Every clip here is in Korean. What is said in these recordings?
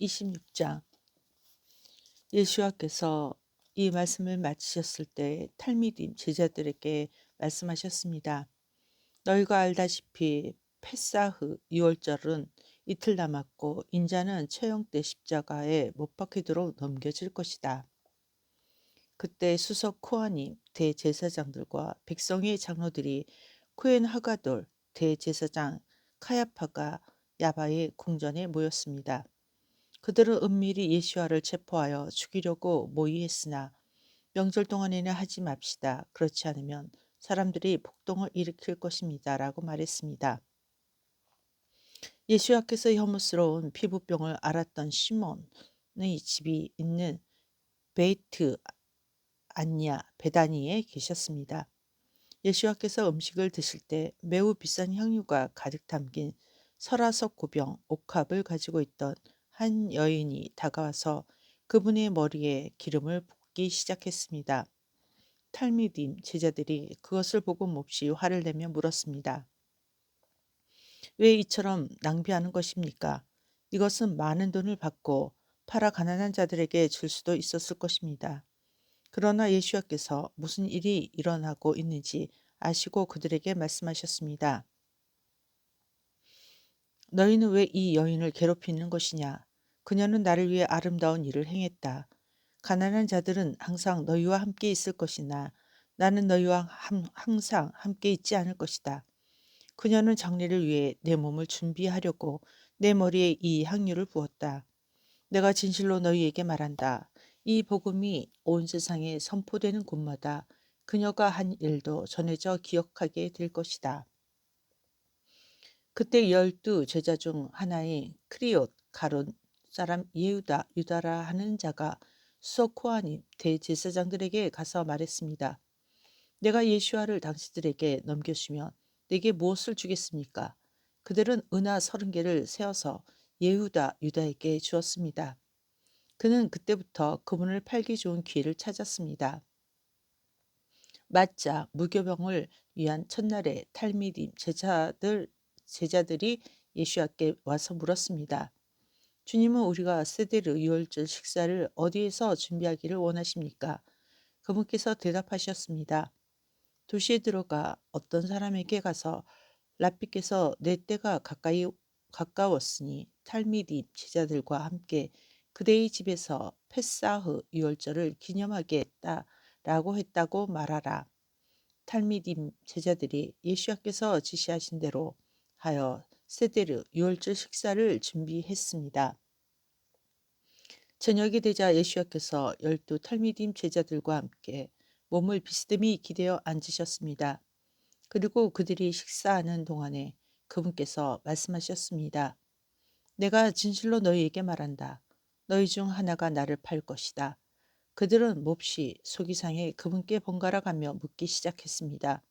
26장 예수와께서 이 말씀을 마치셨을 때 탈미dim 제자들에게 말씀하셨습니다. 너희가 알다시피 페사흐 6월절은 이틀 남았고 인자는 처형 때 십자가에 못 박히도록 넘겨질 것이다. 그때 수석 코아님 대제사장들과 백성의 장로들이 코엔 하가돌 대제사장 카야파가 야바의 궁전에 모였습니다. 그들은 은밀히 예수와를 체포하여 죽이려고 모의했으나 명절 동안에는 하지 맙시다. 그렇지 않으면 사람들이 폭동을 일으킬 것입니다. 라고 말했습니다. 예수와께서 혐오스러운 피부병을 앓았던 시몬의 집이 있는 베이트 안냐 베다니에 계셨습니다. 예수와께서 음식을 드실 때 매우 비싼 향유가 가득 담긴 설화석 고병 옥합을 가지고 있던 한 여인이 다가와서 그분의 머리에 기름을 붓기 시작했습니다. 탈미딘 제자들이 그것을 보고 몹시 화를 내며 물었습니다. 왜 이처럼 낭비하는 것입니까? 이것은 많은 돈을 받고 팔아 가난한 자들에게 줄 수도 있었을 것입니다. 그러나 예수와께서 무슨 일이 일어나고 있는지 아시고 그들에게 말씀하셨습니다. 너희는 왜 이 여인을 괴롭히는 것이냐? 그녀는 나를 위해 아름다운 일을 행했다. 가난한 자들은 항상 너희와 함께 있을 것이나 나는 너희와 함, 항상 함께 있지 않을 것이다. 그녀는 장례를 위해 내 몸을 준비하려고 내 머리에 이 향유를 부었다. 내가 진실로 너희에게 말한다. 이 복음이 온 세상에 선포되는 곳마다 그녀가 한 일도 전해져 기억하게 될 것이다. 그때 열두 제자 중 하나인 크리옷 가론 사람 예우다 유다라 하는 자가 수석 코아님 대제사장들에게 가서 말했습니다. 내가 예수와를 당신들에게 넘겨주면 내게 무엇을 주겠습니까? 그들은 은하 서른 개를 세어서 예후다 유다에게 주었습니다. 그는 그때부터 그분을 팔기 좋은 기회를 찾았습니다. 맞자 무교병을 위한 첫날에 탈미딤 제자들 제자들이 예수와께 와서 물었습니다. 주님은 우리가 세데르 유월절 식사를 어디에서 준비하기를 원하십니까? 그분께서 대답하셨습니다. 도시에 들어가 어떤 사람에게 가서 라피께서 내 때가 가까이 가까웠으니 탈미디 제자들과 함께 그대의 집에서 페사흐 유월절을 기념하겠다라고 했다고 말하라. 탈미딤 제자들이 예수께서 지시하신 대로 하여 세데르 유월절 식사를 준비했습니다. 저녁이 되자 예수와께서 열두 탈미딤 제자들과 함께 몸을 비스듬히 기대어 앉으셨습니다. 그리고 그들이 식사하는 동안에 그분께서 말씀하셨습니다. 내가 진실로 너희에게 말한다. 너희 중 하나가 나를 팔 것이다. 그들은 몹시 속이상에 그분께 번갈아 가며 묻기 시작했습니다.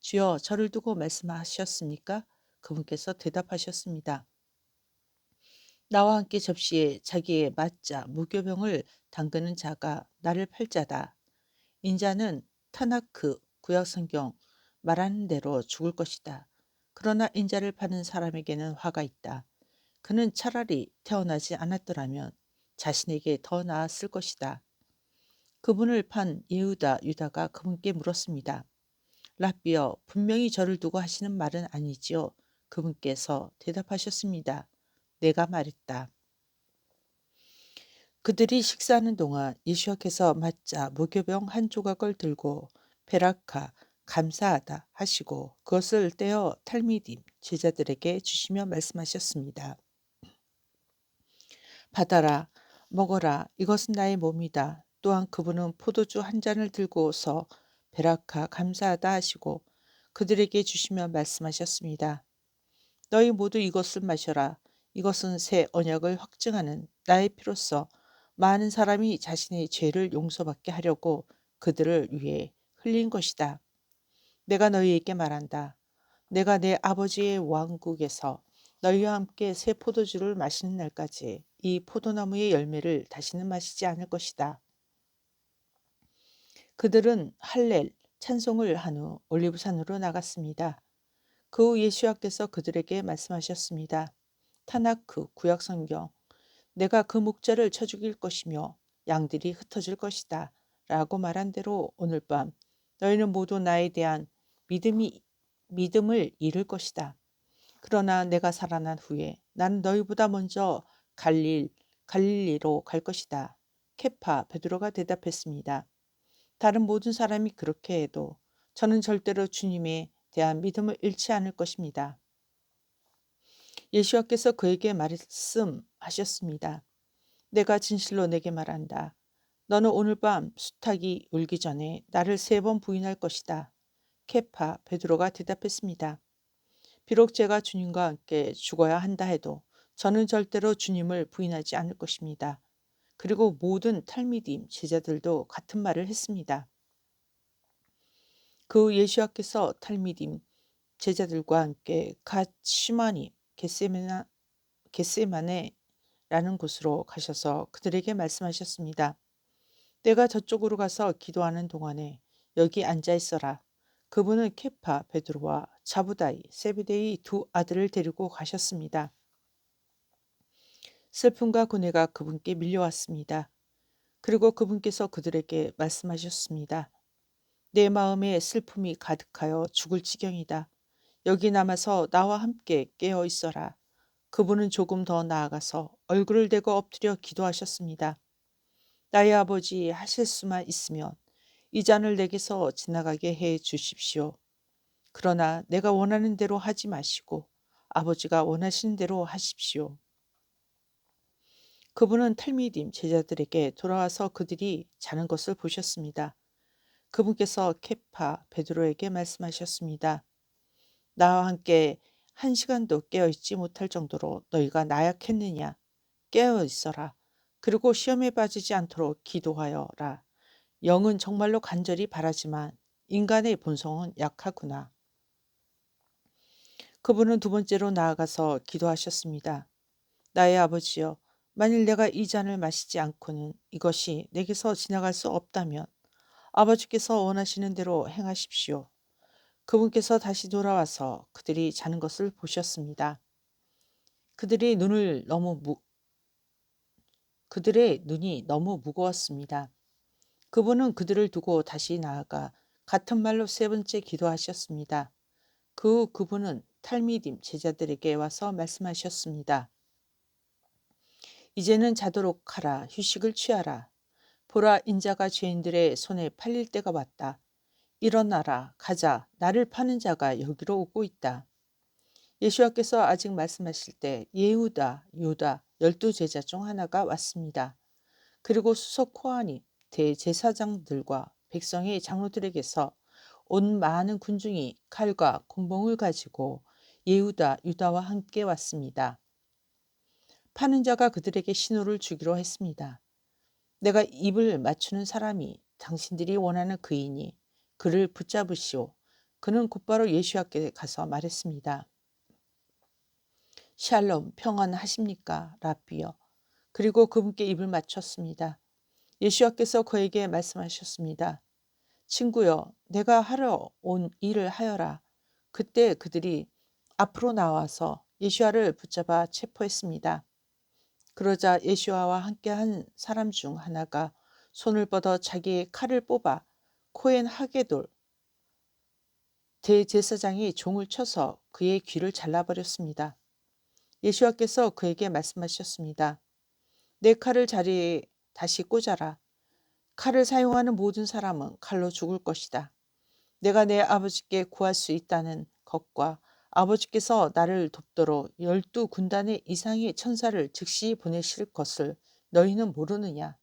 주여 저를 두고 말씀하셨습니까? 그분께서 대답하셨습니다. 나와 함께 접시에 자기의 맞자 무교병을 담그는 자가 나를 팔자다. 인자는 타나크 구약성경 말하는 대로 죽을 것이다. 그러나 인자를 파는 사람에게는 화가 있다. 그는 차라리 태어나지 않았더라면 자신에게 더 나았을 것이다. 그분을 판 예후다 유다가 그분께 물었습니다. 라비어 분명히 저를 두고 하시는 말은 아니지요. 그분께서 대답하셨습니다. 내가 말했다. 그들이 식사하는 동안 예수께서 맞자 무교병 한 조각을 들고 베라카 감사하다 하시고 그것을 떼어 탈미딤 제자들에게 주시며 말씀하셨습니다. 받아라 먹어라 이것은 나의 몸이다. 또한 그분은 포도주 한 잔을 들고서 베라카 감사하다 하시고 그들에게 주시며 말씀하셨습니다. 너희 모두 이것을 마셔라. 이것은 새 언약을 확증하는 나의 피로써 많은 사람이 자신의 죄를 용서받게 하려고 그들을 위해 흘린 것이다. 내가 너희에게 말한다. 내가 내 아버지의 왕국에서 너희와 함께 새 포도주를 마시는 날까지 이 포도나무의 열매를 다시는 마시지 않을 것이다. 그들은 할렐 찬송을 한 후 올리브산으로 나갔습니다. 그 후 예수와께서 그들에게 말씀하셨습니다. 타나크 구약 성경 내가 그 목자를 쳐 죽일 것이며 양들이 흩어질 것이다. 라고 말한 대로 오늘 밤 너희는 모두 나에 대한 믿음이 믿음을 잃을 것이다. 그러나 내가 살아난 후에 나는 너희보다 먼저 갈릴 갈릴리로 갈 것이다. 케파 베드로가 대답했습니다. 다른 모든 사람이 그렇게 해도 저는 절대로 주님에 대한 믿음을 잃지 않을 것입니다. 예수와께서 그에게 말씀하셨습니다. 내가 진실로 내게 말한다. 너는 오늘 밤 수탉이 울기 전에 나를 세 번 부인할 것이다. 케파 베드로가 대답했습니다. 비록 제가 주님과 함께 죽어야 한다 해도 저는 절대로 주님을 부인하지 않을 것입니다. 그리고 모든 탈미dim 제자들도 같은 말을 했습니다. 그 예수와께서 탈미dim 제자들과 함께 갓 시마니 게세메나 게세마네라는 곳으로 가셔서 그들에게 말씀하셨습니다. 내가 저쪽으로 가서 기도하는 동안에 여기 앉아 있어라. 그분은 케파 베드로와 자부다이 세베데이 두 아들을 데리고 가셨습니다. 슬픔과 고뇌가 그분께 밀려왔습니다. 그리고 그분께서 그들에게 말씀하셨습니다. 내 마음에 슬픔이 가득하여 죽을 지경이다. 여기 남아서 나와 함께 깨어 있어라. 그분은 조금 더 나아가서 얼굴을 대고 엎드려 기도하셨습니다. 나의 아버지 하실 수만 있으면 이 잔을 내게서 지나가게 해 주십시오. 그러나 내가 원하는 대로 하지 마시고 아버지가 원하시는 대로 하십시오. 그분은 탈미딤 제자들에게 돌아와서 그들이 자는 것을 보셨습니다. 그분께서 케파 베드로에게 말씀하셨습니다. 나와 함께 한 시간도 깨어 있지 못할 정도로 너희가 나약했느냐? 깨어 있어라. 그리고 시험에 빠지지 않도록 기도하여라. 영은 정말로 간절히 바라지만 인간의 본성은 약하구나. 그분은 두 번째로 나아가서 기도하셨습니다. 나의 아버지여, 만일 내가 이 잔을 마시지 않고는 이것이 내게서 지나갈 수 없다면 아버지께서 원하시는 대로 행하십시오. 그분께서 다시 돌아와서 그들이 자는 것을 보셨습니다. 그들이 눈을 너무 무, 그들의 눈이 너무 무거웠습니다. 그분은 그들을 두고 다시 나아가 같은 말로 세 번째 기도하셨습니다. 그 그분은 탈미딤 제자들에게 와서 말씀하셨습니다. 이제는 자도록 하라 휴식을 취하라 보라 인자가 죄인들의 손에 팔릴 때가 왔다. 일어나라 가자 나를 파는 자가 여기로 오고 있다. 예수와께서 아직 말씀하실 때 예후다 유다 열두 제자 중 하나가 왔습니다. 그리고 수석 코아니 대제사장들과 백성의 장로들에게서 온 많은 군중이 칼과 곤봉을 가지고 예후다 유다와 함께 왔습니다. 파는 자가 그들에게 신호를 주기로 했습니다. 내가 입을 맞추는 사람이 당신들이 원하는 그이니 그를 붙잡으시오. 그는 곧바로 예수와께 가서 말했습니다. 샬롬 평안하십니까? 라비여. 그리고 그분께 입을 맞췄습니다. 예수와께서 그에게 말씀하셨습니다. 친구여, 내가 하러 온 일을 하여라. 그때 그들이 앞으로 나와서 예수와를 붙잡아 체포했습니다. 그러자 예수와와 함께한 사람 중 하나가 손을 뻗어 자기의 칼을 뽑아 코엔 하게돌 대제사장이 종을 쳐서 그의 귀를 잘라버렸습니다. 예수와께서 그에게 말씀하셨습니다. 내 칼을 자리에 다시 꽂아라. 칼을 사용하는 모든 사람은 칼로 죽을 것이다. 내가 내 아버지께 구할 수 있다는 것과 아버지께서 나를 돕도록 열두 군단의 이상의 천사를 즉시 보내실 것을 너희는 모르느냐.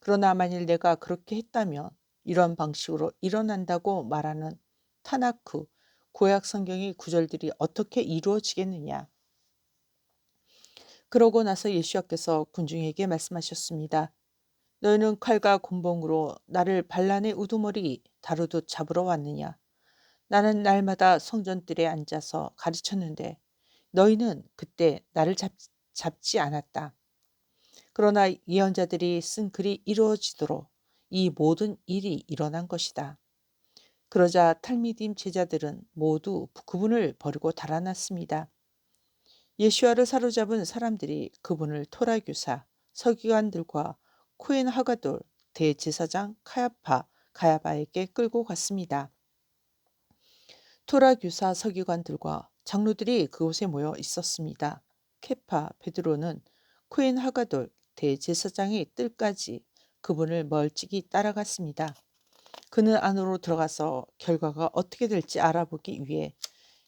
그러나 만일 내가 그렇게 했다면 이런 방식으로 일어난다고 말하는 타나크 구약 성경의 구절들이 어떻게 이루어지겠느냐. 그러고 나서 예수와께서 군중에게 말씀하셨습니다. 너희는 칼과 곤봉으로 나를 반란의 우두머리 다루듯 잡으러 왔느냐. 나는 날마다 성전들에 앉아서 가르쳤는데 너희는 그때 나를 잡, 잡지 않았다. 그러나 예언자들이 쓴 글이 이루어지도록 이 모든 일이 일어난 것이다. 그러자 탈미딤 제자들은 모두 그분을 버리고 달아났습니다. 예수와를 사로잡은 사람들이 그분을 토라교사, 서기관들과 코엔 하가돌, 대제사장 카야파, 가야바에게 끌고 갔습니다. 토라 교사 서기관들과 장로들이 그곳에 모여 있었습니다. 케파 베드로는 코엔 하가돌 대제사장의 뜰까지 그분을 멀찍이 따라갔습니다. 그는 안으로 들어가서 결과가 어떻게 될지 알아보기 위해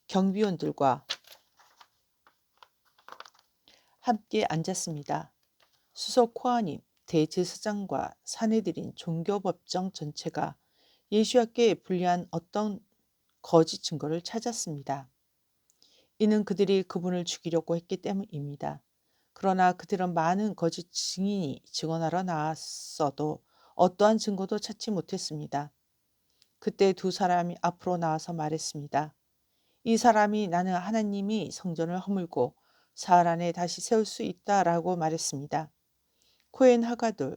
경비원들과 함께 앉았습니다. 수석 코아님, 대제사장과 사내들인 종교법정 전체가 예수와께 불리한 어떤 거짓 증거를 찾았습니다. 이는 그들이 그분을 죽이려고 했기 때문입니다. 그러나 그들은 많은 거짓 증인이 증언하러 나왔어도 어떠한 증거도 찾지 못했습니다. 그때 두 사람이 앞으로 나와서 말했습니다. 이 사람이 나는 하나님이 성전을 허물고 사흘 안에 다시 세울 수 있다라고 말했습니다. 코엔 하가돌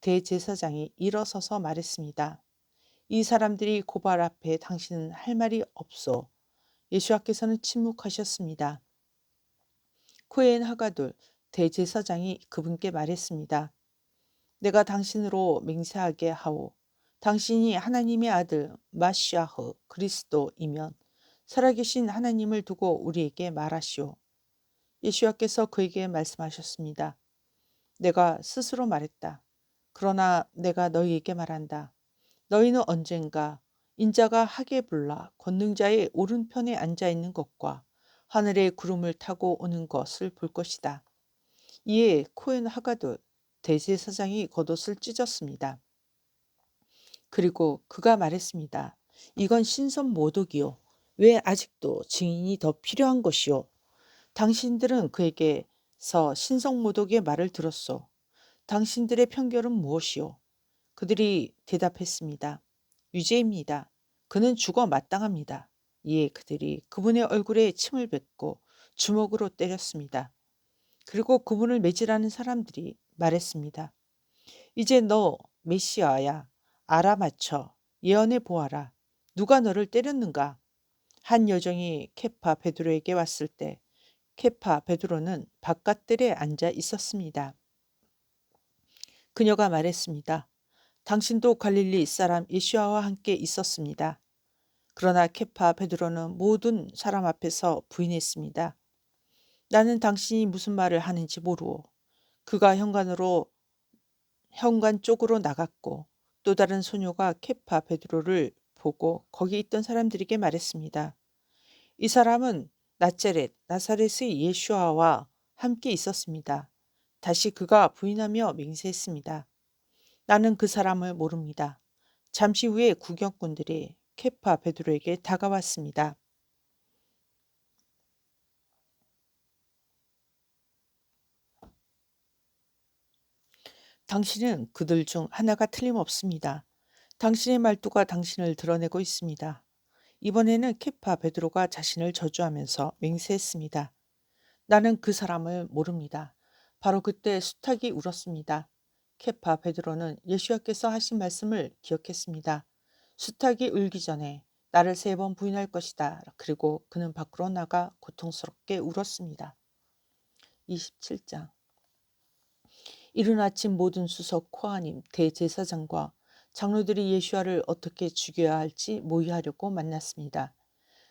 대제사장이 일어서서 말했습니다. 이 사람들이 고발 앞에 당신은 할 말이 없소. 예수와께서는 침묵하셨습니다. 코엔 하가돌 대제사장이 그분께 말했습니다. 내가 당신으로 맹세하게 하오. 당신이 하나님의 아들 마시아흐 그리스도이면 살아계신 하나님을 두고 우리에게 말하시오. 예수와께서 그에게 말씀하셨습니다. 내가 스스로 말했다. 그러나 내가 너희에게 말한다. 너희는 언젠가 인자가 하게 불라 권능자의 오른편에 앉아 있는 것과 하늘의 구름을 타고 오는 것을 볼 것이다. 이에 코엔 하가도 대제사장이 겉옷을 찢었습니다. 그리고 그가 말했습니다. 이건 신선 모독이요. 왜 아직도 증인이 더 필요한 것이요? 당신들은 그에게서 신성 모독의 말을 들었소. 당신들의 편결은 무엇이요? 그들이 대답했습니다. 유죄입니다. 그는 죽어 마땅합니다. 이에 그들이 그분의 얼굴에 침을 뱉고 주먹으로 때렸습니다. 그리고 그분을 매질하는 사람들이 말했습니다. 이제 너 메시아야 알아맞혀 예언해 보아라. 누가 너를 때렸는가? 한 여정이 케파 베드로에게 왔을 때 케파 베드로는 바깥들에 앉아 있었습니다. 그녀가 말했습니다. 당신도 갈릴리 사람 예수아와 함께 있었습니다. 그러나 케파 베드로는 모든 사람 앞에서 부인했습니다. 나는 당신이 무슨 말을 하는지 모르오. 그가 현관으로 현관 쪽으로 나갔고 또 다른 소녀가 케파 베드로를 보고 거기 있던 사람들에게 말했습니다. 이 사람은 나체렛 나사렛의 예수아와 함께 있었습니다. 다시 그가 부인하며 맹세했습니다. 나는 그 사람을 모릅니다. 잠시 후에 구경꾼들이 케파 베드로에게 다가왔습니다. 당신은 그들 중 하나가 틀림없습니다. 당신의 말투가 당신을 드러내고 있습니다. 이번에는 케파 베드로가 자신을 저주하면서 맹세했습니다. 나는 그 사람을 모릅니다. 바로 그때 수탉이 울었습니다. 케파 베드로는 예수와께서 하신 말씀을 기억했습니다. 수탉이 울기 전에 나를 세 번 부인할 것이다. 그리고 그는 밖으로 나가 고통스럽게 울었습니다. 27장 이른 아침 모든 수석 코아님 대제사장과 장로들이 예수와를 어떻게 죽여야 할지 모의하려고 만났습니다.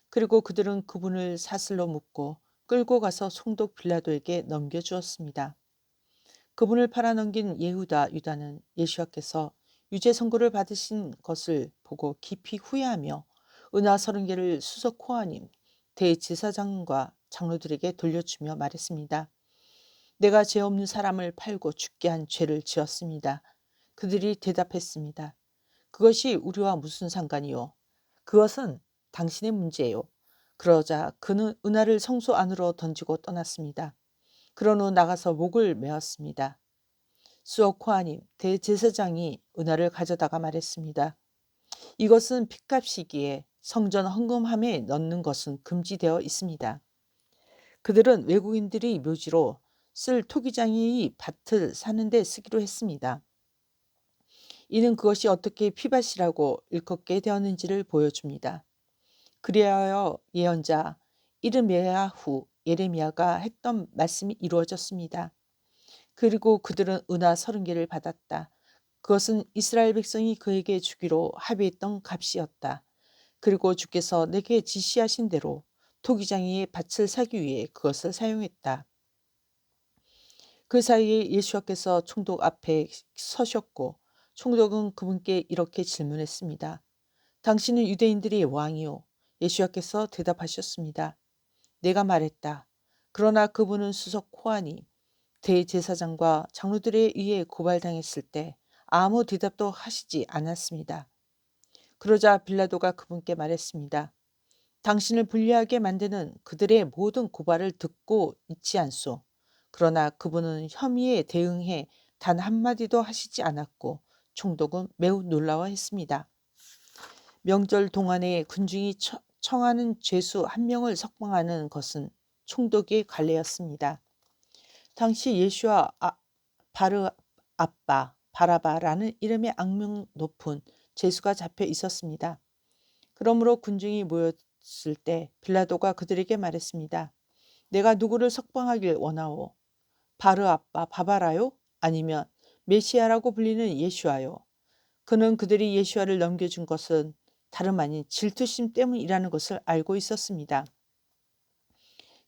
그리고 그들은 그분을 사슬로 묶고 끌고 가서 송독 빌라도에게 넘겨주었습니다. 그분을 팔아넘긴 예후다 유다는 예수와께서 유죄 선고를 받으신 것을 보고 깊이 후회하며 은하 서른 개를 수석 코아님 대제사장과 장로들에게 돌려주며 말했습니다. 내가 죄 없는 사람을 팔고 죽게 한 죄를 지었습니다. 그들이 대답했습니다. 그것이 우리와 무슨 상관이요? 그것은 당신의 문제예요. 그러자 그는 은하를 성소 안으로 던지고 떠났습니다. 그런 후 나가서 목을 메었습니다. 수어코아님 대제사장이 은하를 가져다가 말했습니다. 이것은 핏값이기에 성전 헌금함에 넣는 것은 금지되어 있습니다. 그들은 외국인들이 묘지로 쓸 토기장이 밭을 사는데 쓰기로 했습니다. 이는 그것이 어떻게 피밭이라고 일컫게 되었는지를 보여줍니다. 그리하여 예언자 이르메야후 예레미야가 했던 말씀이 이루어졌습니다. 그리고 그들은 은하 서른 개를 받았다. 그것은 이스라엘 백성이 그에게 주기로 합의했던 값이었다. 그리고 주께서 내게 지시하신 대로 토기장이의 밭을 사기 위해 그것을 사용했다. 그 사이에 예수와께서 총독 앞에 서셨고 총독은 그분께 이렇게 질문했습니다. 당신은 유대인들의 왕이요. 예수와께서 대답하셨습니다. 내가 말했다. 그러나 그분은 수석 호안이 대제사장과 장로들에 의해 고발당했을 때 아무 대답도 하시지 않았습니다. 그러자 빌라도가 그분께 말했습니다. 당신을 불리하게 만드는 그들의 모든 고발을 듣고 있지 않소. 그러나 그분은 혐의에 대응해 단 한마디도 하시지 않았고 총독은 매우 놀라워했습니다. 명절 동안에 군중이 청하는 죄수 한 명을 석방하는 것은 총독의 관례였습니다. 당시 예수와 아, 바르 아빠 바라바라는 이름의 악명 높은 죄수가 잡혀 있었습니다. 그러므로 군중이 모였을 때 빌라도가 그들에게 말했습니다. 내가 누구를 석방하길 원하오? 바르 아빠 바바라요? 아니면 메시아라고 불리는 예수아요? 그는 그들이 예수아를 넘겨준 것은 다름 아닌 질투심 때문이라는 것을 알고 있었습니다.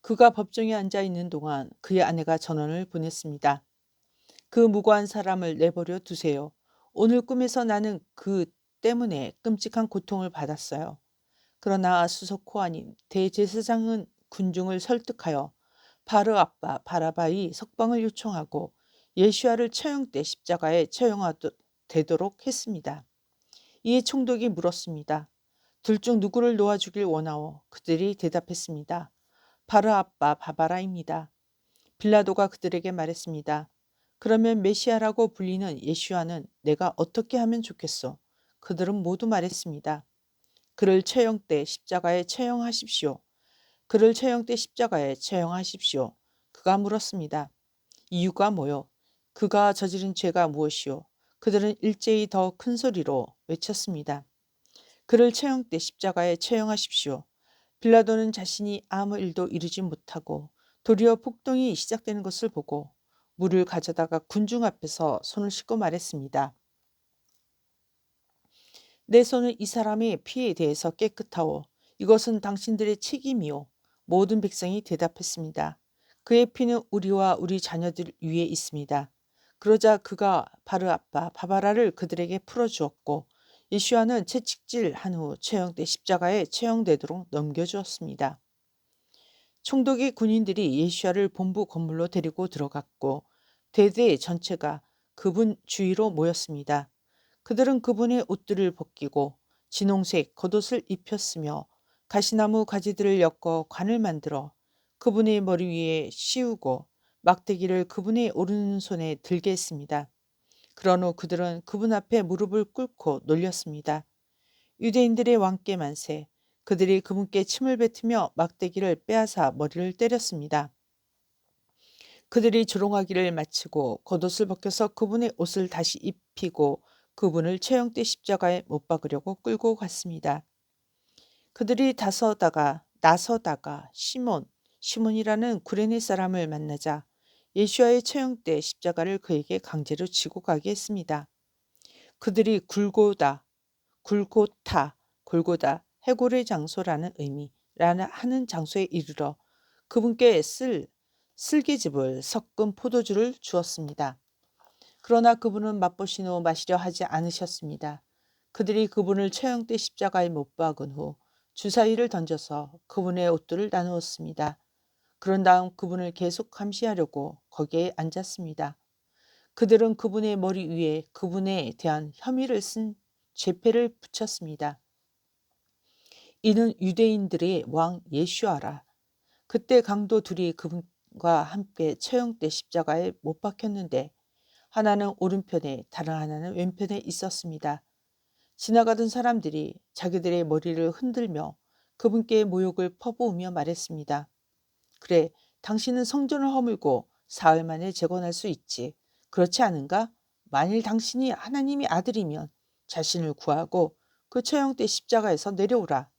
그가 법정에 앉아 있는 동안 그의 아내가 전원을 보냈습니다. 그 무고한 사람을 내버려 두세요. 오늘 꿈에서 나는 그 때문에 끔찍한 고통을 받았어요. 그러나 수석 코아님 대제사장은 군중을 설득하여 바르 아빠 바라바이 석방을 요청하고 예수아를 처형 때 십자가에 처형되도록 했습니다. 이에 총독이 물었습니다. 둘 중 누구를 놓아주길 원하오? 그들이 대답했습니다. 바르 아빠 바바라입니다. 빌라도가 그들에게 말했습니다. 그러면 메시아라고 불리는 예슈아는 내가 어떻게 하면 좋겠소? 그들은 모두 말했습니다. 그를 처형 때 십자가에 처형하십시오. 그를 처형 때 십자가에 처형하십시오. 그가 물었습니다. 이유가 뭐요? 그가 저지른 죄가 무엇이요? 그들은 일제히 더 큰 소리로 외쳤습니다. 그를 처형 때 십자가에 처형하십시오. 빌라도는 자신이 아무 일도 이루지 못하고 도리어 폭동이 시작되는 것을 보고 물을 가져다가 군중 앞에서 손을 씻고 말했습니다. 내 손은 이 사람의 피에 대해서 깨끗하오. 이것은 당신들의 책임이오. 모든 백성이 대답했습니다. 그의 피는 우리와 우리 자녀들 위에 있습니다. 그러자 그가 바르 아빠 바바라를 그들에게 풀어주었고 예슈아는 채찍질한 후 처형돼 십자가에 처형되도록 넘겨주었습니다. 총독의 군인들이 예슈아를 본부 건물로 데리고 들어갔고 대대 전체가 그분 주위로 모였습니다. 그들은 그분의 옷들을 벗기고 진홍색 겉옷을 입혔으며 가시나무 가지들을 엮어 관을 만들어 그분의 머리 위에 씌우고 막대기를 그분의 오른손에 들게 했습니다. 그런 후 그들은 그분 앞에 무릎을 꿇고 놀렸습니다. 유대인들의 왕께 만세, 그들이 그분께 침을 뱉으며 막대기를 빼앗아 머리를 때렸습니다. 그들이 조롱하기를 마치고 겉옷을 벗겨서 그분의 옷을 다시 입히고 그분을 처형대 십자가에 못 박으려고 끌고 갔습니다. 그들이 다서다가 나서다가 시몬, 시몬이라는 구레네 사람을 만나자 예수와의 처형 때 십자가를 그에게 강제로 지고 가게 했습니다. 그들이 굴고다, 굴고타, 골고다, 해골의 장소라는 의미라는 하는 장소에 이르러 그분께 쓸 쓸개즙을 섞은 포도주를 주었습니다. 그러나 그분은 맛보신 후 마시려 하지 않으셨습니다. 그들이 그분을 처형 때 십자가에 못 박은 후 주사위를 던져서 그분의 옷들을 나누었습니다. 그런 다음 그분을 계속 감시하려고 거기에 앉았습니다. 그들은 그분의 머리 위에 그분에 대한 혐의를 쓴 죄패를 붙였습니다. 이는 유대인들의 왕 예슈아라. 그때 강도 둘이 그분과 함께 처형 때 십자가에 못 박혔는데 하나는 오른편에 다른 하나는 왼편에 있었습니다. 지나가던 사람들이 자기들의 머리를 흔들며 그분께 모욕을 퍼부으며 말했습니다. 그래, 당신은 성전을 허물고 사흘 만에 재건할 수 있지. 그렇지 않은가? 만일 당신이 하나님의 아들이면 자신을 구하고 그 처형 때 십자가에서 내려오라.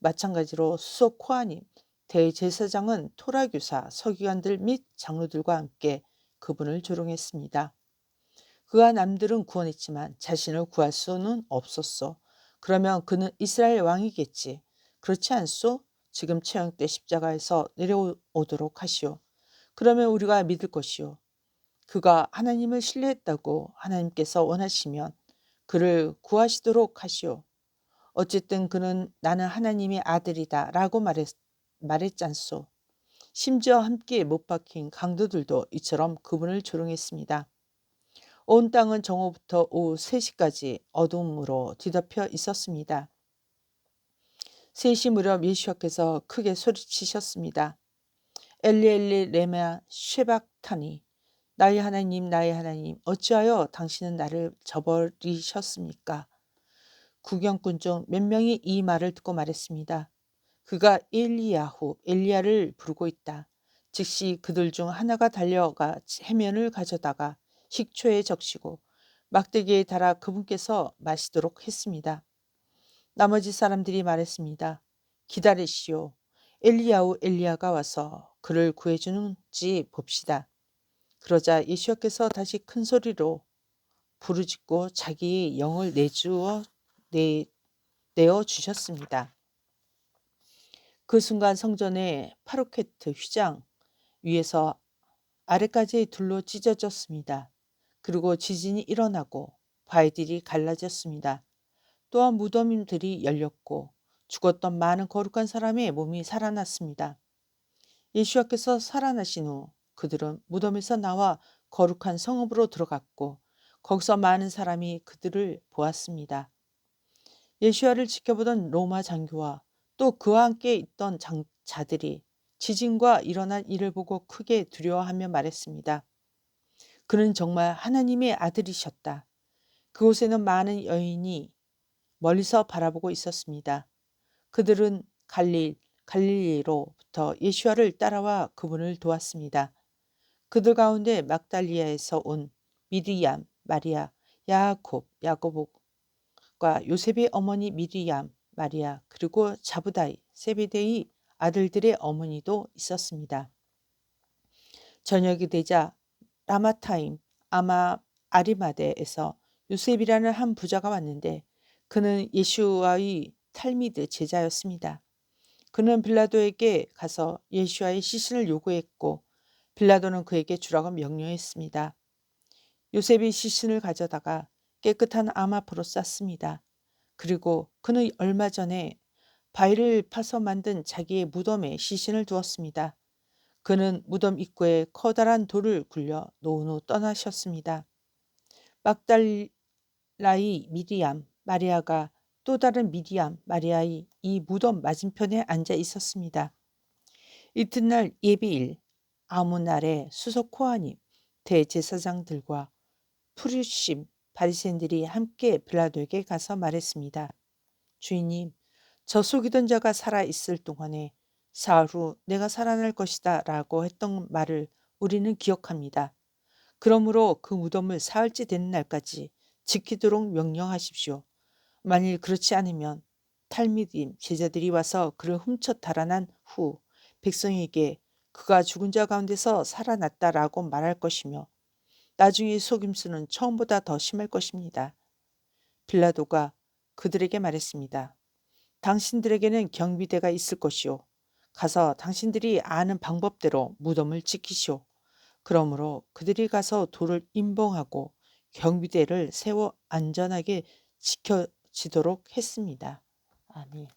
마찬가지로 수석 코아님, 대제사장은 토라교사, 서기관들 및 장로들과 함께 그분을 조롱했습니다. 그가 남들은 구원했지만 자신을 구할 수는 없었어. 그러면 그는 이스라엘 왕이겠지. 그렇지 않소? 지금 처형 때 십자가에서 내려오도록 하시오. 그러면 우리가 믿을 것이오. 그가 하나님을 신뢰했다고 하나님께서 원하시면 그를 구하시도록 하시오. 어쨌든 그는 나는 하나님의 아들이다 라고 말했, 말했잖소. 심지어 함께 못 박힌 강도들도 이처럼 그분을 조롱했습니다. 온 땅은 정오부터 오후 3시까지 어둠으로 뒤덮여 있었습니다. 3시 무렵 예수와께서 크게 소리치셨습니다. 엘리엘리 레마 쉐박타니 나의 하나님 나의 하나님 어찌하여 당신은 나를 저버리셨습니까? 구경꾼 중 몇 명이 이 말을 듣고 말했습니다. 그가 엘리야후 엘리야를 부르고 있다. 즉시 그들 중 하나가 달려가 해면을 가져다가 식초에 적시고 막대기에 달아 그분께서 마시도록 했습니다. 나머지 사람들이 말했습니다. 기다리시오. 엘리야후 엘리야가 와서 그를 구해주는지 봅시다. 그러자 예수께서 다시 큰 소리로 부르짖고 자기의 영을 내주어 내, 내어 주셨습니다. 그 순간 성전의 파로케트 휘장 위에서 아래까지 둘로 찢어졌습니다. 그리고 지진이 일어나고 바위들이 갈라졌습니다. 또한 무덤들이 열렸고 죽었던 많은 거룩한 사람의 몸이 살아났습니다. 예수와께서 살아나신 후 그들은 무덤에서 나와 거룩한 성읍으로 들어갔고 거기서 많은 사람이 그들을 보았습니다. 예수와를 지켜보던 로마 장교와 또 그와 함께 있던 장, 자들이 지진과 일어난 일을 보고 크게 두려워하며 말했습니다. 그는 정말 하나님의 아들이셨다. 그곳에는 많은 여인이 멀리서 바라보고 있었습니다. 그들은 갈릴, 갈릴리로부터 예수와를 따라와 그분을 도왔습니다. 그들 가운데 막달리아에서 온 미리암, 마리아, 야곱, 야고복과 요셉의 어머니 미리암, 마리아, 그리고 자부다이, 세베데이 아들들의 어머니도 있었습니다. 저녁이 되자 라마타임 아마 아리마데에서 요셉이라는 한 부자가 왔는데 그는 예수와의 탈미드 제자였습니다. 그는 빌라도에게 가서 예수와의 시신을 요구했고 빌라도는 그에게 주라고 명령했습니다. 요셉이 시신을 가져다가 깨끗한 암 앞으로 쌌습니다. 그리고 그는 얼마 전에 바위를 파서 만든 자기의 무덤에 시신을 두었습니다. 그는 무덤 입구에 커다란 돌을 굴려 놓은 후 떠나셨습니다. 막달라이 미리암 마리아가 또 다른 미리암 마리아의 이 무덤 맞은편에 앉아 있었습니다. 이튿날 예비일 아무 날에 수석 코아님 대제사장들과 푸르심 바리새인들이 함께 빌라도에게 가서 말했습니다. 주인님, 저 속이던 자가 살아 있을 동안에 사흘 후 내가 살아날 것이다 라고 했던 말을 우리는 기억합니다. 그러므로 그 무덤을 사흘째 되는 날까지 지키도록 명령하십시오. 만일 그렇지 않으면 탈미dim 제자들이 와서 그를 훔쳐 달아난 후 백성에게 그가 죽은 자 가운데서 살아났다라고 말할 것이며 나중에 속임수는 처음보다 더 심할 것입니다. 빌라도가 그들에게 말했습니다. 당신들에게는 경비대가 있을 것이요. 가서 당신들이 아는 방법대로 무덤을 지키시오. 그러므로 그들이 가서 돌을 임봉하고 경비대를 세워 안전하게 지켜 지도록 했습니다. 아멘.